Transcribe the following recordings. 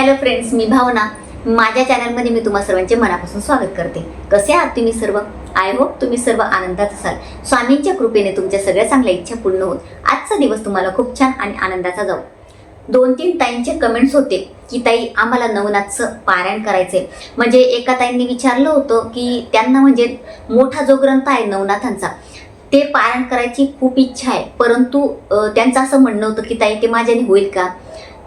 Hello friends मी भावना. माझ्या चॅनलमध्ये मी तुम्हा सर्वांचे मनापासून स्वागत करते. कसे आहात तुम्ही सर्व? आय होप तुम्ही सर्व आनंदात असाल. स्वामींच्या कृपेने तुमच्या सगळ्या चांगल्या इच्छा पूर्ण होत. आजचा दिवस तुम्हाला खूप छान आणि आनंदाचा जाऊ. दोन तीन ताईंचे कमेंट्स होते की ताई आम्हाला नवनाथचं पारायण करायचंय. म्हणजे एका ताईंनी विचारलं होतं की त्यांना म्हणजे मोठा जो ग्रंथ आहे नवनाथांचा ते पारायण करायची खूप इच्छा आहे. परंतु त्यांचं असं म्हणणं होतं की ताई ते माझ्याने होईल का?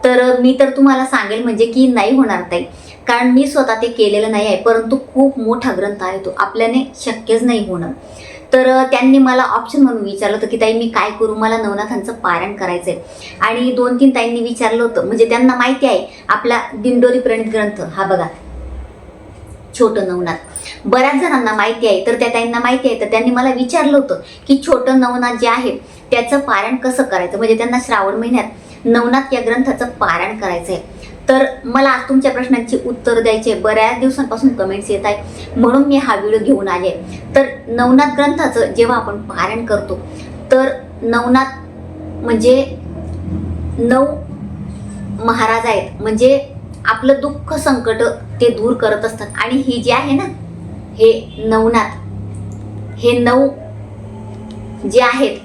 तर मी तर तुम्हाला सांगेल म्हणजे की नाही होणार ताई कारण मी स्वतः ते केलेलं नाही आहे परंतु खूप मोठा ग्रंथ आहे तो. आपल्याने शक्यच नाही होणं. तर त्यांनी मला ऑप्शन म्हणून विचारलं होतं की ताई मी काय करू? मला नवनाथांचं पारायण आहे आणि दोन तीन ताईंनी विचारलं होतं. म्हणजे त्यांना माहिती आहे आपला दिंडोरी प्रणित ग्रंथ हा बघा. छोटं नवनाथ. बऱ्याच जणांना माहिती आहे तर त्या ताईंना माहिती आहे. तर त्यांनी मला विचारलं होतं की छोटं नवनाथ जे आहे त्याचं पारायण कसं करायचं? म्हणजे त्यांना श्रावण महिन्यात नवनाथ या ग्रंथाचं पारायण करायचं आहे तर मला आज तुमच्या प्रश्नांची उत्तर द्यायचे बऱ्याच दिवसांपासून कमेंट्स येत आहे म्हणून मी हा व्हिडिओ घेऊन आले तर नवनाथ ग्रंथाचं जेव्हा आपण पारायण करतो तर नवनाथ म्हणजे नऊ महाराज आहेत. म्हणजे आपलं दुःख संकट ते दूर करत असतात. आणि ही जी आहे ना हे नवनाथ हे नऊ जे आहेत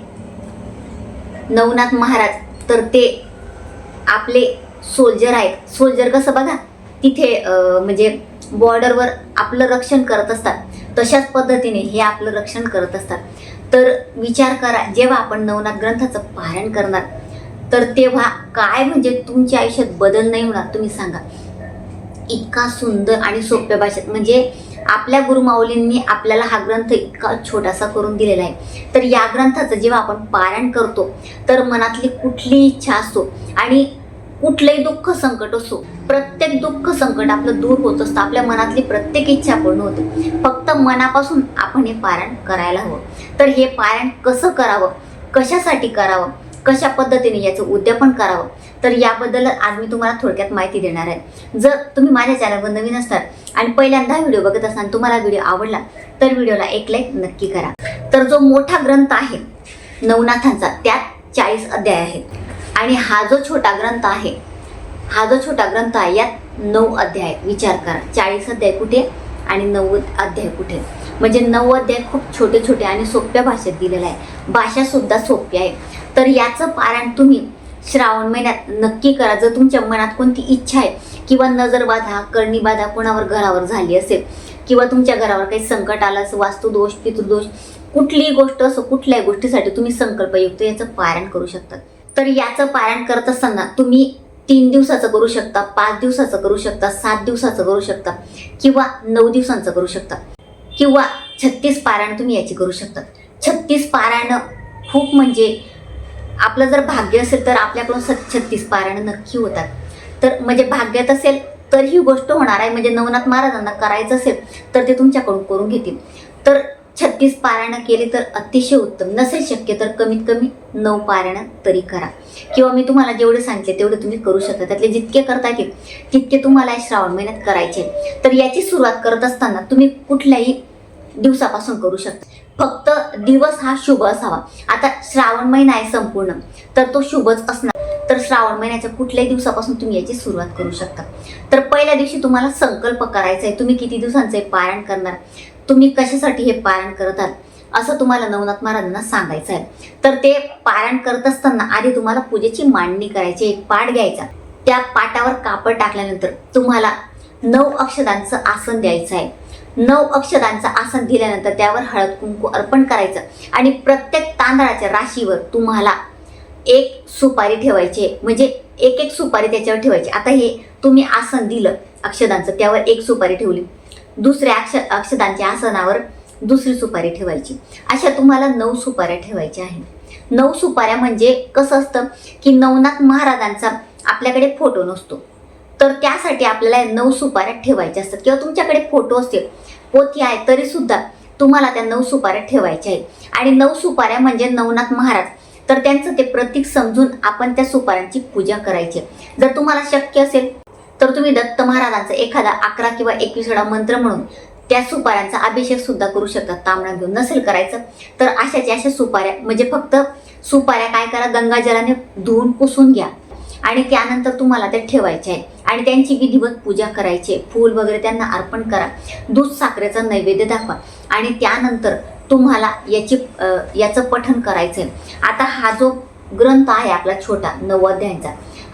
नवनाथ महाराज तर ते आपले सोल्जर आहेत. सोल्जर कसं बघा तिथे म्हणजे बॉर्डरवर आपलं रक्षण करत असतात. तशाच पद्धतीने हे आपलं रक्षण करत असतात. तर विचार करा जेव्हा आपण नवनाथ ग्रंथाचं पारायण करणार तर तेव्हा काय म्हणजे तुमच्या आयुष्यात बदल नाही होणार तुम्ही सांगा. इतका सुंदर आणि सोप्या भाषेत म्हणजे आपल्या गुरुमाऊलींनी आपल्याला हा ग्रंथ इतका छोटासा करून दिलेला आहे. तर या ग्रंथाचं जेव्हा आपण पारायण करतो तर मनातली कुठली इच्छा असो आणि कुठलंही दुःख संकट असो प्रत्येक दुःख संकट आपलं दूर होत असतं. आपल्या मनातली प्रत्येक इच्छा पूर्ण होते. फक्त मनापासून आपण हे पारायण करायला हवं. तर हे पारायण कसं करावं? कशासाठी करावं? कशा पद्धतीने याचं उद्यापन करावं? तर याबद्दल आज मी तुम्हाला थोडक्यात माहिती देणार आहे. जर तुम्ही माझ्या चॅनलवर नवीन असतात आणि पहिल्यांदा व्हिडिओ बघत असताना तुम्हाला व्हिडिओ आवडला तर व्हिडिओला एक लाईक नक्की करा. तर जो मोठा ग्रंथ आहे नवनाथांचा त्यात चाळीस अध्याय आहेत आणि हा जो छोटा ग्रंथ आहे हा जो छोटा ग्रंथ आहे यात नऊ अध्याय आहेत. विचार करा. चाळीस अध्याय कुठे आणि नव्वद अध्याय कुठे? म्हणजे नऊ अध्याय खूप छोटे छोटे आणि सोप्या भाषेत दिलेला आहे. भाषा सुद्धा सोपी आहे. तर याचं पारायण तुम्ही श्रावण महिन्यात नक्की करा. जर तुमच्या मनात कोणती इच्छा आहे किंवा नजर बाधा करणी बाधा कोणावर घरावर झाली असेल किंवा तुमच्या घरावर काही संकट आलं असं वास्तुदोष पितृदोष कुठलीही गोष्ट असो कुठल्याही गोष्टीसाठी तुम्ही संकल्पयुक्त याचं पारायण करू शकता तर याचं पारायण करत असताना तुम्ही तीन दिवसाचं करू शकता पाच दिवसाचं करू शकता सात दिवसाचं करू शकता किंवा नऊ दिवसांचं करू शकता किंवा छत्तीस पारायण तुम्ही याची करू शकता. छत्तीस पारायण खूप म्हणजे आपलं जर भाग्य असेल तर आपल्याकडून स- छत्तीस पारायण नक्की होतात. तर म्हणजे भाग्यात असेल तर ही गोष्ट होणार आहे. म्हणजे नवनाथ महाराजांना करायचं असेल तर ते तुमच्याकडून करून घेतील. तर छत्तीस पारायणं केली तर अतिशय उत्तम. नसेल शक्य तर कमीत कमी नऊ पारायणं तरी करा. किंवा मी तुम्हाला जेवढे सांगितले तेवढे तुम्ही करू शकता. त्यातले जितके करता येतील तितके तुम्हाला श्रावण महिन्यात करायचे. तर याची सुरुवात करत असताना तुम्ही कुठल्याही दिवसापासून करू शकता. फक्त दिवस हा शुभ असावा. आता श्रावण महिना आहे संपूर्ण तर तो शुभच असणार. तर श्रावण महिन्याच्या कुठल्याही दिवसापासून तुम्ही याची सुरुवात करू शकता. तर पहिल्या दिवशी तुम्हाला संकल्प करायचा आहे. तुम्ही किती दिवसांचे पारायण करणार? तुम्ही कशासाठी हे पारायण करत आहात? असं तुम्हाला नवनाथ महाराजांना सांगायचं आहे. तर ते पारायण करत असताना आधी तुम्हाला पूजेची मांडणी करायची एक पाठ घ्यायचा. त्या पाटावर कापड टाकल्यानंतर तुम्हाला नऊ अक्षदांचं आसन द्यायचं आहे. नऊ अक्षदांचं आसन दिल्यानंतर त्यावर हळद कुंकू अर्पण करायचं आणि प्रत्येक तांदळाच्या राशीवर तुम्हाला एक सुपारी ठेवायची आहे. म्हणजे एक एक सुपारी त्याच्यावर ठेवायची आता हे तुम्ही आसन दिलं अक्षदांचं त्यावर एक सुपारी ठेवली. दुसऱ्या अक्ष अक्षदांच्या आसनावर दुसरी सुपारी ठेवायची. अशा तुम्हाला नऊ सुपाऱ्या ठेवायच्या आहेत. नऊ सुपाऱ्या म्हणजे कसं असतं की नवनाथ महाराजांचा आपल्याकडे फोटो नसतो. तर त्यासाठी आपल्याला नऊ सुपाऱ्या ठेवायच्या असतात. किंवा तुमच्याकडे फोटो असतील पोथी आहे तरी सुद्धा तुम्हाला त्या नऊ सुपाऱ्या ठेवायच्या आहेत. आणि नऊ सुपाऱ्या म्हणजे नवनाथ महाराज. तर त्यांचं ते प्रतीक समजून आपण त्या सुपाऱ्यांची पूजा करायची जर तुम्हाला शक्य असेल तर तुम्ही दत्त महाराजांचा एखादा अकरा किंवा एकवीस वेळा मंत्र म्हणून त्या सुपाऱ्यांचा अभिषेक सुद्धा करू शकतात. तांबडा घेऊन नसेल करायचं तर अशाच्या अशा सुपाऱ्या म्हणजे फक्त सुपाऱ्या काय करा गंगाजलाने धुवून पुसून घ्या. आणि त्यानंतर तुम्हाला ते ठेवायचे आहे आणि त्यांची विधिवत पूजा करायची आहे. फूल वगैरे त्यांना अर्पण करा. दूध साखरेचा नैवेद्य दाखवा. आणि त्यानंतर तुम्हाला याची याचं पठण करायचं आहे आता हा जो ग्रंथ आहे आपला छोटा नऊ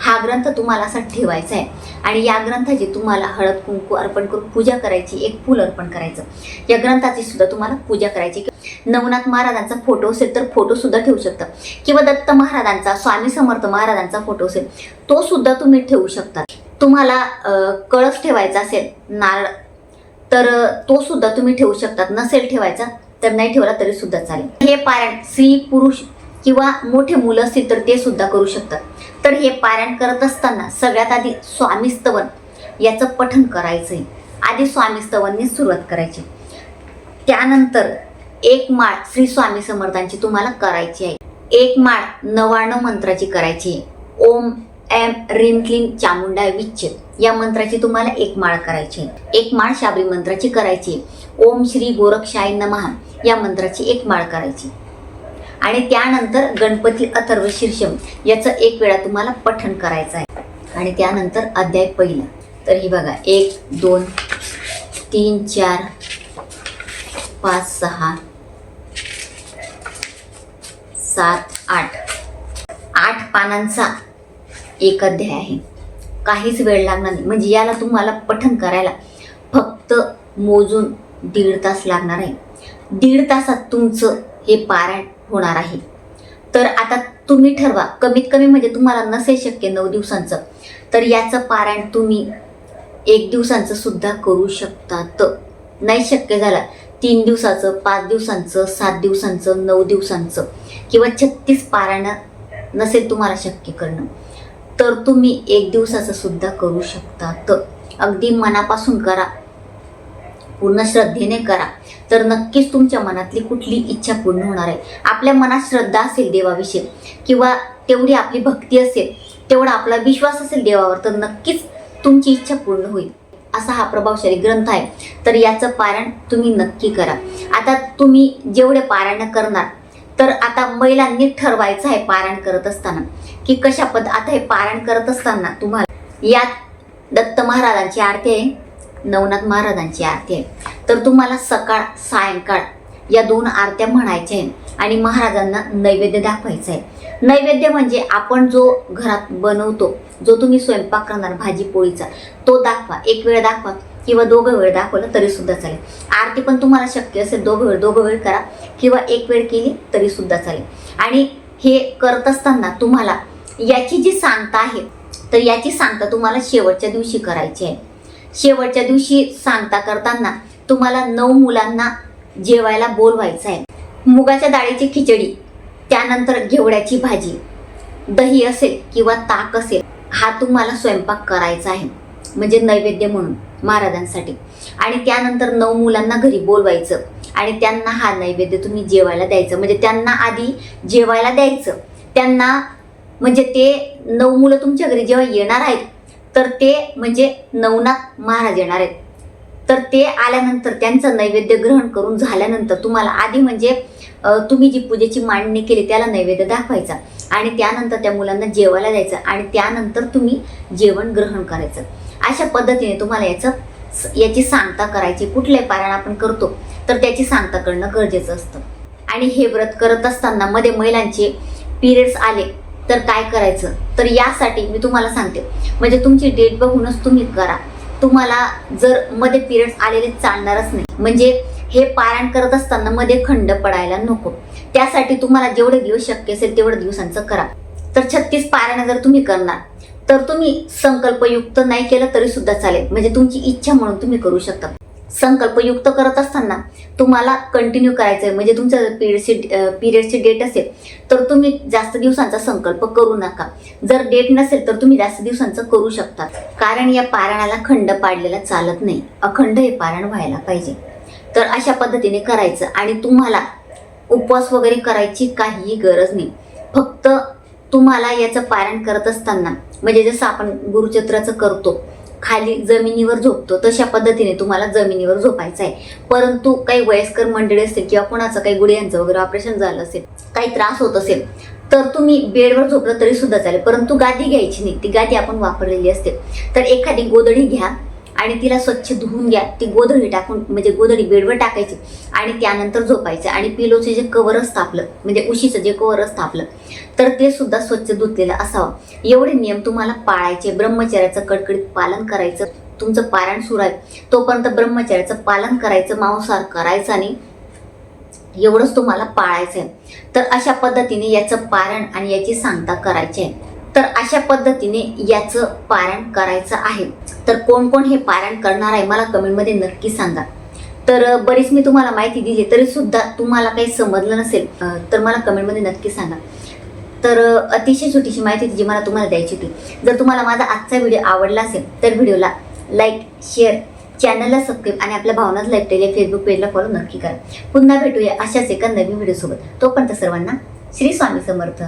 हा ग्रंथ तुम्हाला असा ठेवायचा आहे. आणि या ग्रंथाची तुम्हाला हळद कुंकू अर्पण करून पूजा करायची एक फूल अर्पण करायचं. या ग्रंथाची सुद्धा तुम्हाला पूजा करायची. नवनाथ महाराजांचा फोटो असेल तर फोटो सुद्धा ठेवू शकता. किंवा दत्त महाराजांचा स्वामी समर्थ महाराजांचा फोटो असेल तो सुद्धा तुम्ही ठेवू शकता. तुम्हाला कळस ठेवायचा असेल नारळ तर तो सुद्धा तुम्ही ठेवू शकतात. नसेल ठेवायचा तर नाही ठेवला तरी सुद्धा चालेल. हे पारायण स्त्री पुरुष किंवा मोठे मुलं असतील तर ते सुद्धा करू शकतात. तर हे पारायण करत असताना सगळ्यात आधी स्वामी स्तवन याचं पठण करायचंय. आधी स्वामीस्तवनने सुरुवात करायची. त्यानंतर एक माळ श्री स्वामी समर्थांची तुम्हाला करायची आहे. एक माळ नवाण्णव मंत्राची करायची आहे. ओम एम रीम क्लीम चामुंडा विच्छ या मंत्राची तुम्हाला एक माळ करायची आहे. एक माळ शाबरी मंत्राची करायची आहे. ओम श्री गोरक्षाय नमहा या मंत्राची एक माळ करायची आणि त्यानंतर गणपती अथर्व शीर्षम याचं एक वेळा तुम्हाला पठण करायचं आहे. आणि त्यानंतर अध्याय पहिला. तर ही बघा एक दोन तीन चार पाच सहा सात आठ. आठ पानांचा एक अध्याय आहे. काहीच वेळ लागणार नाही. म्हणजे याला तुम्हाला पठण करायला फक्त मोजून दीड तास लागणार आहे. दीड तासात तुमचं हे पारायण होणार आहे. तर आता तुम्ही ठरवा. कमीत कमी म्हणजे तुम्हाला नसेल शक्य नऊ दिवसांचं. तर याचं पारायण तुम्ही एक दिवसांचं सुद्धा करू शकतात. नाही शक्य झालं तीन दिवसाचं पाच दिवसांचं सात दिवसांचं नऊ दिवसांचं किंवा छत्तीस पारायण नसेल तुम्हाला शक्य करणं तर तुम्ही एक दिवसाचं सुद्धा करू शकतात. अगदी मनापासून करा. पूर्ण श्रद्धेने करा. तर नक्कीच तुमच्या मनातली कुठली इच्छा पूर्ण होणार आहे. आपल्या मनात श्रद्धा असेल देवाविषयी किंवा तेवढी आपली भक्ती असेल तेवढा आपला विश्वास असेल देवावर तर नक्कीच तुमची इच्छा पूर्ण होईल. असा हा प्रभावशाली ग्रंथ आहे. तर याचं पारायण तुम्ही नक्की करा. आता तुम्ही जेवढे पारायण करणार तर आता महिलांनी ठरवायचं आहे पारायण करत असताना की कशा पद आता हे पारायण करत असताना तुम्हाला यात दत्त महाराजांची आरती आहे नवनाथ महाराजांची आरती आहे. तर तुम्हाला सकाळ सायंकाळ या दोन आरत्या म्हणायच्या आहे आणि महाराजांना नैवेद्य दाखवायचा आहे. नैवेद्य म्हणजे आपण जो घरात बनवतो जो तुम्ही स्वयंपाक करणार भाजी पोळीचा तो दाखवा. एक वेळ दाखवा किंवा दोघं वेळ दाखवलं तरी सुद्धा चालेल. आरती पण तुम्हाला शक्य असेल दोघं वेळ दोघं वेळ करा किंवा एक वेळ केली तरी सुद्धा चालेल. आणि हे करत असताना तुम्हाला याची जी सांगता आहे तर याची सांगता तुम्हाला शेवटच्या दिवशी करायची आहे. शेवटच्या दिवशी सांगता करताना तुम्हाला नऊ मुलांना जेवायला बोलवायचं आहे. मुगाच्या डाळीची खिचडी त्यानंतर घेवड्याची भाजी. दही असेल किंवा ताक असेल हा तुम्हाला स्वयंपाक करायचा आहे. म्हणजे नैवेद्य म्हणून महाराजांसाठी. आणि त्यानंतर नऊ मुलांना घरी बोलवायचं. आणि त्यांना हा नैवेद्य तुम्ही जेवायला द्यायचं. म्हणजे त्यांना आधी जेवायला द्यायचं. त्यांना म्हणजे ते नऊ मुलं तुमच्या घरी जेव्हा येणार आहेत तर ते म्हणजे नवनाथ महाराज येणार आहेत. तर ते आल्यानंतर त्यांचं नैवेद्य ग्रहण करून झाल्यानंतर तुम्हाला आधी म्हणजे तुम्ही जी पूजेची मांडणी केली त्याला नैवेद्य दाखवायचा. आणि त्यानंतर त्या मुलांना जेवायला द्यायचं आणि त्यानंतर तुम्ही जेवण ग्रहण करायचं. अशा पद्धतीने तुम्हाला याचं याची सांगता करायची. कुठले पारायण आपण करतो तर त्याची सांगता करणं गरजेचं असतं. आणि हे व्रत करत असताना मध्ये महिलांचे पिरियड्स आले तर काय करायचं? तर यासाठी मी तुम्हाला सांगते. म्हणजे तुमची डेट बघूनच तुम्ही करा. तुम्हाला जर मध्ये पिरियड्स आलेले चालणारच नाही. म्हणजे हे पारायण करत असताना मध्ये खंड पडायला नको. त्यासाठी तुम्हाला जेवढे दिवस शक्य असेल तेवढे दिवसांचं करा. तर छत्तीस पारायण जर तुम्ही करणार तर तुम्ही संकल्पयुक्त नाही केलं तरी सुद्धा चालेल. म्हणजे तुमची इच्छा म्हणून तुम्ही करू शकता. संकल्पयुक्त करत असताना तुम्हाला कंटिन्यू करायचं आहे म्हणजे तुमचं पिरियडची पिरियडची डेट असेल तर तुम्ही जास्त दिवसांचा संकल्प करू नका. जर डेट नसेल तर तुम्ही जास्त दिवसांचं करू शकता. कारण या पारायणाला खंड पाडलेला चालत नाही. अखंड हे पारायण व्हायला पाहिजे. तर अशा पद्धतीने करायचं. आणि तुम्हाला उपवास वगैरे करायची काहीही गरज नाही. फक्त तुम्हाला याचं पारायण करत असताना म्हणजे जसं आपण गुरुचत्राचं करतो खाली जमिनीवर झोपतो तशा पद्धतीने तुम्हाला जमिनीवर झोपायचं आहे. परंतु काही वयस्कर मंडळी असतील किंवा कोणाचं काही गुडघ्यांचं वगैरे ऑपरेशन झालं असेल काही त्रास होत असेल तर तुम्ही बेडवर झोपलं तरी सुद्धा चालेल. परंतु गादी घ्यायची नाही. ती गादी आपण वापरलेली असते. तर एखादी गोदडी घ्या आणि तिला स्वच्छ धुवून घ्या. ती गोधडी टाकून म्हणजे गोधडी बेडवर टाकायची आणि त्यानंतर झोपायचं. आणि पिलोचे जे कवर असतं आपलं म्हणजे उशीचं जे कवर असतं आपलं तर ते सुद्धा स्वच्छ धुतलेलं असावं. एवढे नियम तुम्हाला पाळायचे. ब्रह्मचर्याचं कडकडीत पालन करायचं. तुमचं पारायण सुरू आहे. तोपर्यंत ब्रह्मचर्याचं पालन करायचं मांसाहार करायचा नाही. एवढंच तुम्हाला पाळायचं आहे तर अशा पद्धतीने याचं पारण आणि याची सांगता करायची आहे. तर अशा पद्धतीने याचं पारायण करायचं आहे. तर कोण कोण हे पारायण करणार आहे मला कमेंटमध्ये नक्की सांगा. तर बरीच मी तुम्हाला माहिती दिली तरी सुद्धा तुम्हाला काही समजलं नसेल तर मला कमेंटमध्ये नक्की सांगा. तर अतिशय छोटीशी माहिती जी मला तुम्हाला द्यायची होती. जर तुम्हाला माझा आजचा व्हिडिओ आवडला असेल तर व्हिडिओला लाईक शेअर चॅनलला सबस्क्राईब आणि आपल्या भावनाच लाईक केले फेसबुक पेजला फॉलो नक्की करा. पुन्हा भेटूया अशाच एका नवीन व्हिडिओसोबत तोपर्यंत सर्वांना श्री स्वामी समर्थ.